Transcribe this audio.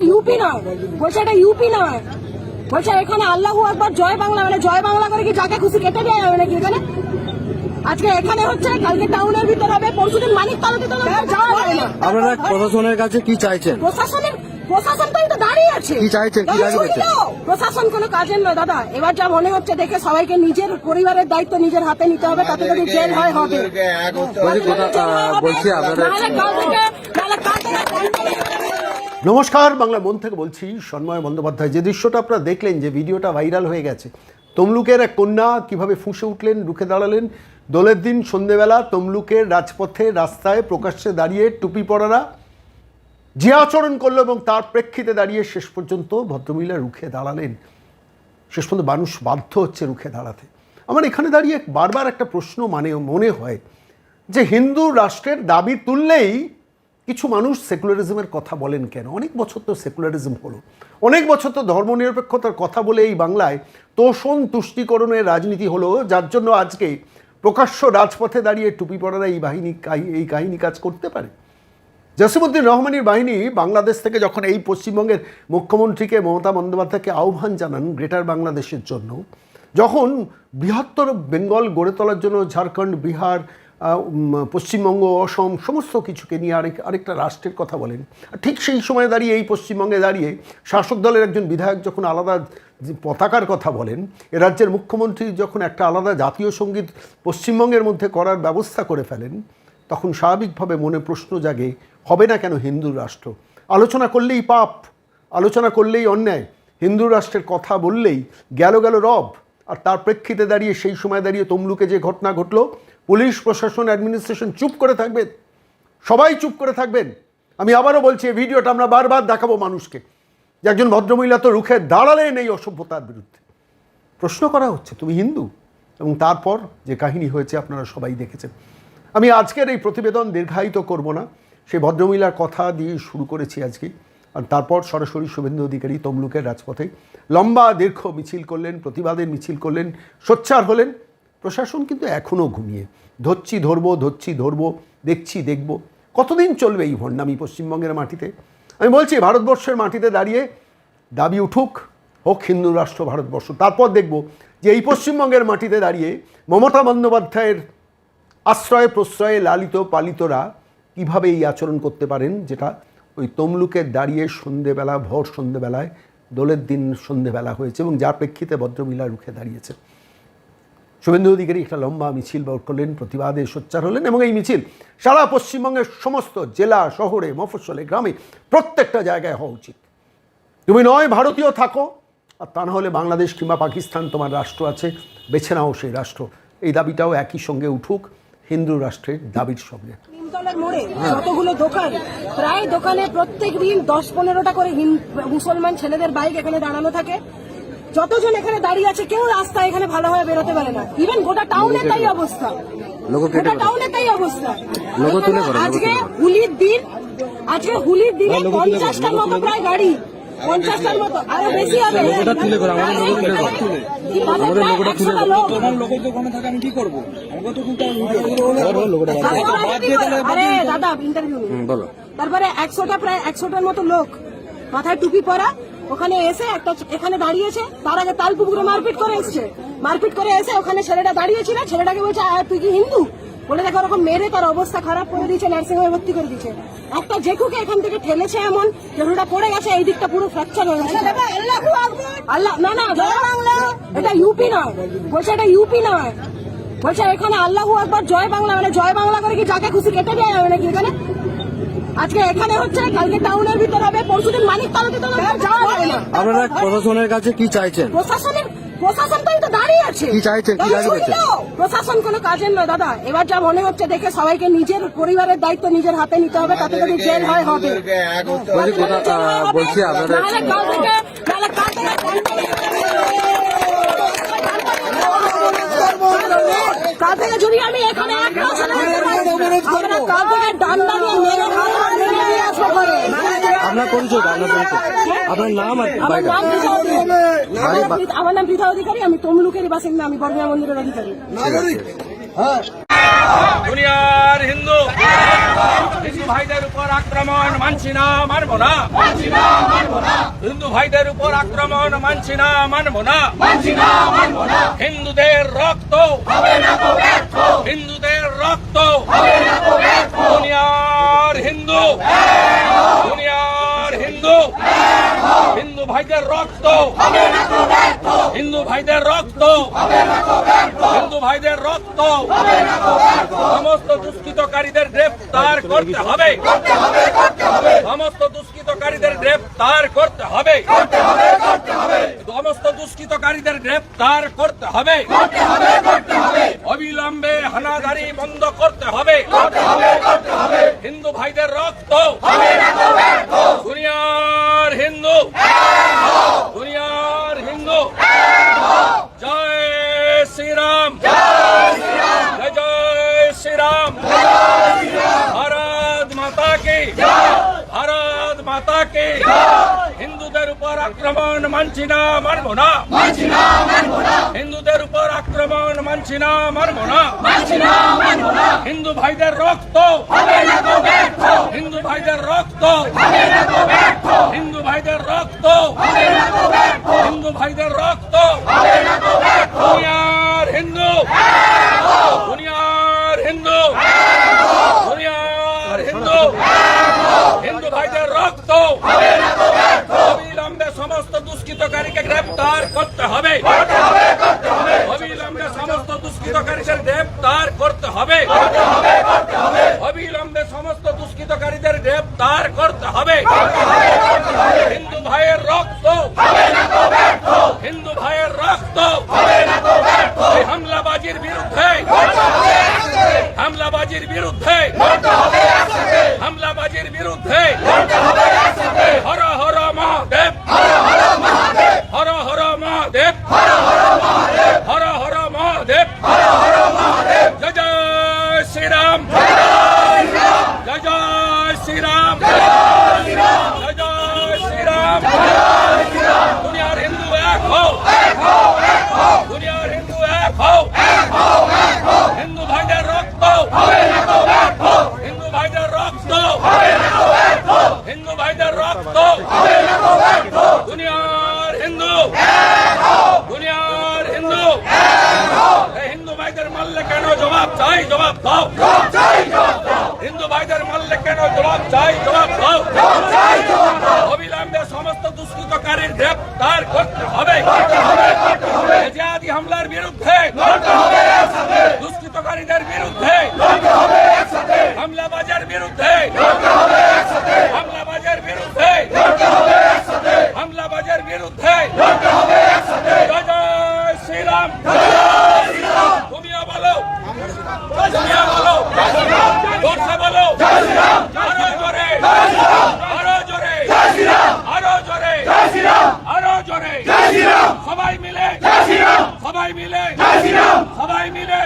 UP নয়। বলছে এটা ইউপি নয়। বলছে এখানে আল্লাহ একবার জয় বাংলা মানে জয় বাংলা করে কি যাকে খুশি কেটে দেওয়া যাবে নাকি এখানে? আজকে এখানে হচ্ছে কালকে টাউনের ভিতর হবে পরশুদিন মানিক তালুতে তো যাওয়া যাবে না। আপনারা প্রশাসনের কাছে কি চাইছেন? প্রশাসনের প্রশাসন তো তো দাঁড়িয়ে আছে। কি চাইছেন? কি দাবি প্রশাসন কোনো কাজের নয় দাদা। এবার যা মনে হচ্ছে দেখে সবাইকে নিজের পরিবারের দায়িত্ব নিজের হাতে নিতে হবে তাতে যদি জেল হয় হবে। বলছি কোথা- নমস্কার, বাংলা মন থেকে বলছি সন্ময় বন্দ্যোপাধ্যায়। যে দৃশ্যটা আপনারা দেখলেন, যে ভিডিওটা ভাইরাল হয়ে গেছে, তমলুকের এক কন্যা কীভাবে ফুঁসে উঠলেন, রুখে দাঁড়ালেন, দোলের দিন সন্ধেবেলা তমলুকের রাজপথে রাস্তায় প্রকাশ্যে দাঁড়িয়ে টুপি পরারা, যে আচরণ করল এবং তার প্রেক্ষিতে দাঁড়িয়ে শেষ পর্যন্ত ভদ্রমহিলা রুখে দাঁড়ালেন। শেষ পর্যন্ত মানুষ বাধ্য হচ্ছে রুখে দাঁড়াতে। আমার এখানে দাঁড়িয়ে বারবার একটা প্রশ্ন মানে মনে হয় যে হিন্দু রাষ্ট্রের দাবি তুললেই কিছু মানুষ সেকুলারিজমের কথা বলেন কেন? অনেক বছর তো সেকুলারিজম হলো। অনেক বছর তো ধর্মনিরপেক্ষতার কথা বলে এই বাংলায় তোষণ তুষ্টিকরণের রাজনীতি হলো, যার জন্য আজকে প্রকাশ্য রাজপথে দাঁড়িয়ে টুপি পরারা এই বাহিনী এই কাহিনী কাজ করতে পারে। জসিমুদ্দিন রহমানের বাহিনী বাংলাদেশ থেকে যখন এই পশ্চিমবঙ্গের মুখ্যমন্ত্রীকে মমতা বন্দ্যোপাধ্যায়কে আহ্বান জানান গ্রেটার বাংলাদেশের জন্য, যখন বৃহত্তর বেঙ্গল গড়ে তোলার জন্য ঝাড়খণ্ড, বিহার পশ্চিমবঙ্গ, অসম, সমস্ত কিছুকে নিয়ে আরেক আরেকটা রাষ্ট্রের কথা বলেন। ঠিক সেই সময় দাঁড়িয়ে এই পশ্চিমবঙ্গে দাঁড়িয়ে শাসক দলের একজন বিধায়ক যখন আলাদা পতাকার কথা বলেন, এ রাজ্যের মুখ্যমন্ত্রী যখন একটা আলাদা জাতীয় সংগীত পশ্চিমবঙ্গের মধ্যে করার ব্যবস্থা করে ফেলেন, তখন স্বাভাবিকভাবে মনে প্রশ্ন জাগে, হবে না কেন হিন্দু রাষ্ট্র? আলোচনা করলেই পাপ, আলোচনা করলেই অন্যায়, হিন্দু রাষ্ট্রের কথা বললেই গেল গেল রব, আর তার প্রেক্ষিতে দাঁড়িয়ে সেই সময় দাঁড়িয়ে তমলুকে যে ঘটনা ঘটলো পুলিশ প্রশাসন অ্যাডমিনিস্ট্রেশন চুপ করে থাকবেন। সবাই চুপ করে থাকবেন। আমি আবারও বলছি, এই ভিডিওটা আমরা বারবার দেখাবো মানুষকে। যে একজন ভদ্রমহিলা তো রুখে দাঁড়ালেন এই অসভ্যতার বিরুদ্ধে। প্রশ্ন করা হচ্ছে, তুমি হিন্দু? এবং তারপর যে কাহিনী হয়েছে, আপনারা সবাই দেখেছেন। আমি আজকের এই প্রতিবেদন দীর্ঘায়িত করব না। সেই ভদ্রমহিলার কথা দিয়ে শুরু করেছি আজকে। আর তারপর সরাসরি শুভেন্দু অধিকারী তমলুকের রাজপথে লম্বা দীর্ঘ মিছিল করলেন, প্রতিবাদের মিছিল করলেন, সোচ্চার হলেন। প্রশাসন কিন্তু এখনও ঘুমিয়ে। ধরছি, ধরবো ধরছি, ধরবো, দেখছি, দেখব। কতদিন চলবে এই ভণ্ডামি পশ্চিমবঙ্গের মাটিতে? আমি বলছি, ভারতবর্ষের মাটিতে দাঁড়িয়ে দাবি উঠুক, হোক হিন্দু রাষ্ট্র ভারতবর্ষ, তারপর দেখব যে এই পশ্চিমবঙ্গের মাটিতে দাঁড়িয়ে মমতা বন্দ্যোপাধ্যায়ের আশ্রয়ে প্রশ্রয়ে লালিত পালিতরা কীভাবে এই আচরণ করতে পারেন, যেটা ওই তমলুকে দাঁড়িয়ে সন্ধেবেলা, ভোর সন্ধেবেলায়, দোলের দিন সন্ধেবেলা হয়েছে এবং যার প্রেক্ষিতে ভদ্রমহিলা রুখে দাঁড়িয়েছে। শুভেন্দু অধিকারী একটা লম্বা মিছিল বের করলেন, প্রতিবাদে সোচ্চার হলেন এবং এই মিছিল সারা পশ্চিমবঙ্গের সমস্ত জেলা, শহরে, মফস্বলে, গ্রামে প্রত্যেকটা জায়গায় হওয়া উচিত। তুমি নয় ভারতীয় থাকো, আর তা না হলে বাংলাদেশ কিংবা পাকিস্তান তোমার রাষ্ট্র আছে, বেছে নাও সেই রাষ্ট্র। এই দাবিটাও একই সঙ্গে উঠুক, হিন্দু রাষ্ট্রের দাবির সঙ্গে। প্রায় দোকানে প্রত্যেক দিন দশ পনেরোটা করে মুসলমান ছেলেদের বাইক এখানে দাঁড়ানো থাকে। যতজন এখানে দাঁড়িয়ে আছে কেউ রাস্তা এখানে ভালোভাবে বেরোতে পারে না। ইভেন গোটা টাউনে তাই অবস্থা। গোটা। টাউনে তাই অবস্থা। লোগো তুলে করো, লোগো আজকে হুলির দিন আজকে হুলির দিনে পঞ্চাশটার মতো প্রায় গাড়ি পঞ্চাশটার মতো আরও বেশি হবে। দাদা ইন্টারভিউ তারপরে একশোটা প্রায় একশোটার মতো লোক। মাথায় টুপি পরা ওখানে এসে একটা এখানে দাঁড়িয়েছে তার আগে তাল পুকুরে মারপিট করে এসছে। মারপিট করে এসে ওখানে ছেলেটা দাঁড়িয়েছিল ছেলেটাকে বলছে "আ, তুই কি হিন্দু? বলে দেখো ওরকম মেরে তার অবস্থা খারাপ করে দিয়েছে নার্সিং হোমে ভর্তি করে দিয়েছে। একটা জেকুকে এখান থেকে ঠেলেছে এমন জেকুটা পড়ে গেছে এই দিকটা পুরো ফ্র্যাকচার হয়ে গেছে। আল্লাহ না না এটা ইউপি নয়। বলছে এটা ইউপি নয়। বলছে এখানে আল্লাহ একবার জয় বাংলা মানে জয় বাংলা করে কি যাকে খুশি কেটে দেওয়া যাবে নাকি এখানে? আজকে এখানে হচ্ছে কালকে টাউনের ভিতর হবে পরশুদিন মানিক তালুতে তো যাওয়া যাবে না। আপনারা প্রশাসনের কাছে কি চাইছেন? প্রশাসনের প্রশাসন তো তো দাঁড়িয়ে আছে। কি চাইছে? কি? শুনলো? প্রশাসন কোনো কাজের নয় দাদা। এবার যা মনে হচ্ছে দেখে সবাইকে নিজের পরিবারের দায়িত্ব নিজের হাতে নিতে হবে তাতে যদি জেল হয় হবে। বলছি আপনাদের- কাল থেকে কাল থেকে কাল থেকে যদি আমি এখানে এক কাল থেকে ডান্ডা দিয়ে মেরে মেরে নিয়ে আসব ঘরে। আপনার পরিচয় আপনার পরিচয় আপনার নাম আর আমার বাড়িটা নাম পৃথা অধিকারী। আমার নাম পৃথা অধিকারী আমি তমলুকের বাসিন্দা আমি বর্মিয়া মন্দিরের অধিকারী। দুনিয়ার হিন্দু হিন্দু ভাইদের উপর আক্রমণ মানছি না মানব না। হিন্দু ভাইদের উপর আক্রমণ মানছি না মানব না। হিন্দুদের রক্ত। হিন্দুদের রক্ত। দুনিয়ার হিন্দু দুনিয়ার হিন্দু হিন্দু ভাইদের রক্ত। হিন্দু ভাইদের রক্ত। হিন্দু ভাইদের রক্ত। সমস্ত দুষ্কৃতকারীদের গ্রেফতার করতে হবে। সমস্ত দুষ্কৃতকারীদের গ্রেফতার করতে হবে। সমস্ত দুষ্কৃতকারীদের গ্রেফতার করতে হবে। অবিলম্বে হানাদারি বন্ধ করতে হবে। হিন্দু ভাইদের রক্ত। দুনিয়ার হিন্দু। দুনিয়ার হিন্দু। জয় শ্রীরাম। জয় জয় শ্রীরাম। ভারত মাতা কি? ভারত মাতা কি? উপর আক্রমণ মানছি না মানব না। হিন্দুদের উপর আক্রমণ মানছি না মানব না। হিন্দু ভাইদের রক্ত। হিন্দু ভাইদের রক্ত। হিন্দু ভাইদের রক্ত। হিন্দু ভাইদের রক্ত। দুনিয়ার হিন্দু। দুনিয়ার হিন্দু। দুনিয়ার হিন্দু। হিন্দু ভাইদের রক্ত। দুষ্কৃতকারীকে গ্রেপ্তার করতে হবে। অবিলম্বে সমস্ত দুষ্কৃতকারীদের গ্রেপ্তার করতে হবে। অবিলম্বে সমস্ত দুষ্কৃতকারীদের গ্রেপ্তার করতে হবে। হিন্দু ভাইয়ের রক্ত। হিন্দু ভাইয়ের রক্ত। হামলাবাজির বিরুদ্ধে। হামলাবাজির বিরুদ্ধে হামলাবাজির বিরুদ্ধে হর হর মহাদেব হর হর মহাদেব হর হর মহাদেব জয় জয় শ্রীরাম জয় জয় শ্রীরাম জয় জয় শ্রীরাম দুনিয়ার হিন্দু এক হও দুনিয়ার হিন্দু এক হও হিন্দু ভাইদের রক্ত হিন্দু ভাইদের রক্ত হিন্দু ভাইদের রক্ত দুনিয়ার হিন্দু দুনিয়ার হিন্দু এই হিন্দু ভাইদের মারলে কেন জবাব চাই জবাব দাও হিন্দু ভাইদের মারলে কেন জবাব চাই জবাব দাও। অবিলম্বে সমস্ত দুষ্কৃতকারীর গ্রেপ্তার করতে হবে। সবাই মিলে সবাই মিলে